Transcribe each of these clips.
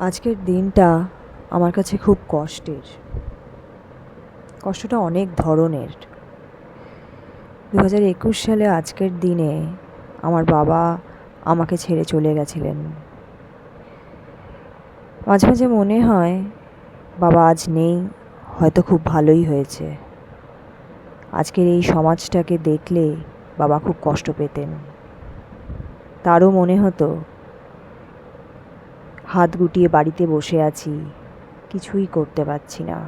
আজকের দিনটা আমার কাছে খুব কষ্টের। কষ্টটা অনেক ধরনের। দু হাজার একুশ সালে আজকের দিনে আমার বাবা আমাকে ছেড়ে চলে গেছিলেন। মাঝে মাঝে মনে হয় বাবা আজ নেই, হয়তো খুব ভালোই হয়েছে। আজকের এই সমাজটাকে দেখলে বাবা খুব কষ্ট পেতেন। তারও মনে হতো হাত গুটিয়ে বাড়িতে বসে আছি। কিছুই করতে পারছি না।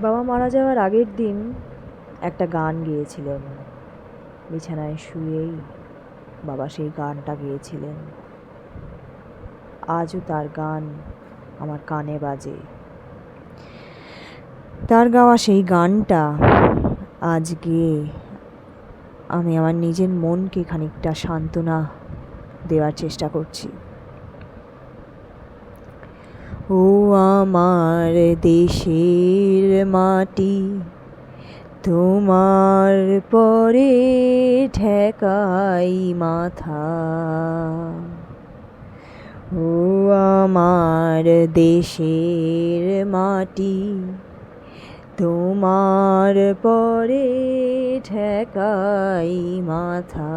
বাবা মারা যাওয়ার আগের দিন একটা গান গেয়েছিলেন। বিছানায় শুয়েই বাবা সেই গানটা গেয়েছিলেন। আজও তার গান আমার কানে বাজে। তার গাওয়া সেই গানটা আজ গেয়ে আমি আমার নিজের মনকে খানিকটা সান্ত্বনা দেওয়ার চেষ্টা করছি। ও আমার দেশের মাটি, তোমার পরে ঠেকাই মাথা। ও আমার দেশের মাটি, তোমার পরে ঠেকাই মাথা।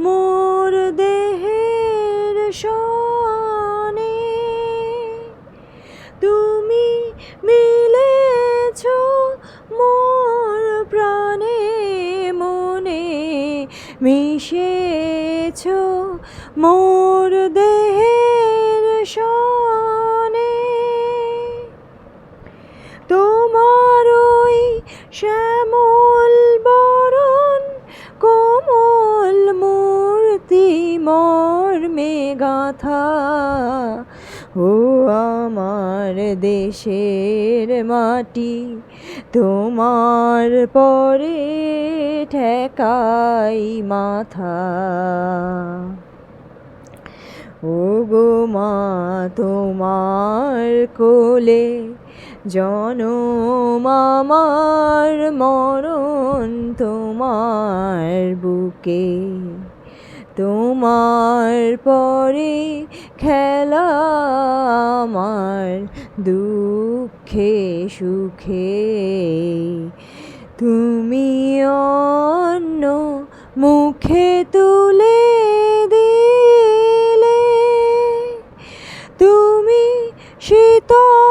মোর দেহের সনে তুমি মিলেছ মোর প্রাণে মনে, মিশেছ মোর দেহের সনে তোমার ওই শ্যামল গাথা। ও আমার দেশের মাটি, তোমার পরে ঠেকাই মাথা। ও গো মা, তোমার কোলে জনম আমার মরণ তোমার বুকে। তোমার পরে খেলা আমার দুঃখে সুখে। তুমি অন্য মুখে তুলে দিলে তুমি শীতল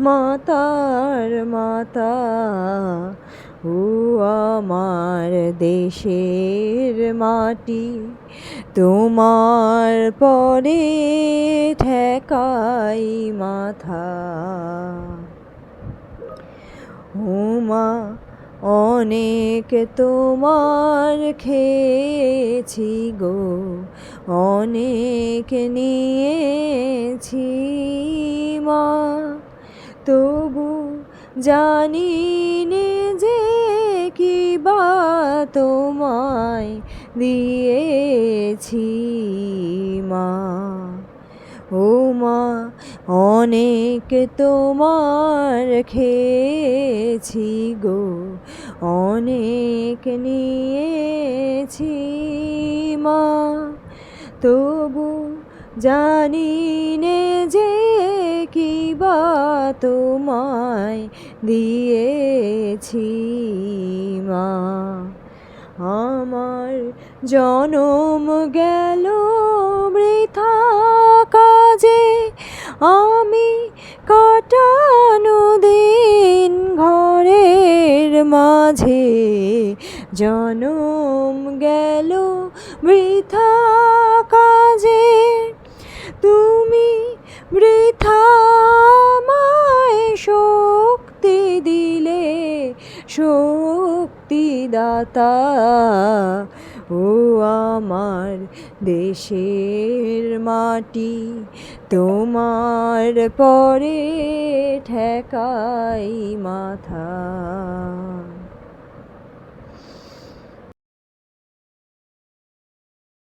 মাতার মাতা, ও আমার দেশের মাটি, তোমার পরে ঠেকাই মাথা। হুমা অনেক তোমার খেয়েছি গো, অনেক নিয়েছি মা। তবু জানি নে যে কি বা তোমায় দিয়েছি মা। ও মা, অনেক তোমার খেয়েছি গো, অনেক নিয়েছি মা। তবু জানি নে যে কি বা তোমায় দিয়েছি মা। আমার জনম গেল বৃথা কাজে, আমি কাটানো দিন ঘরের মাঝে। জনম গেল বৃথা কাজে, তুমি বৃথা শক্তিদাতা ও আমার দেশের মাটি তোমার পরে ঠেকাই মাথা।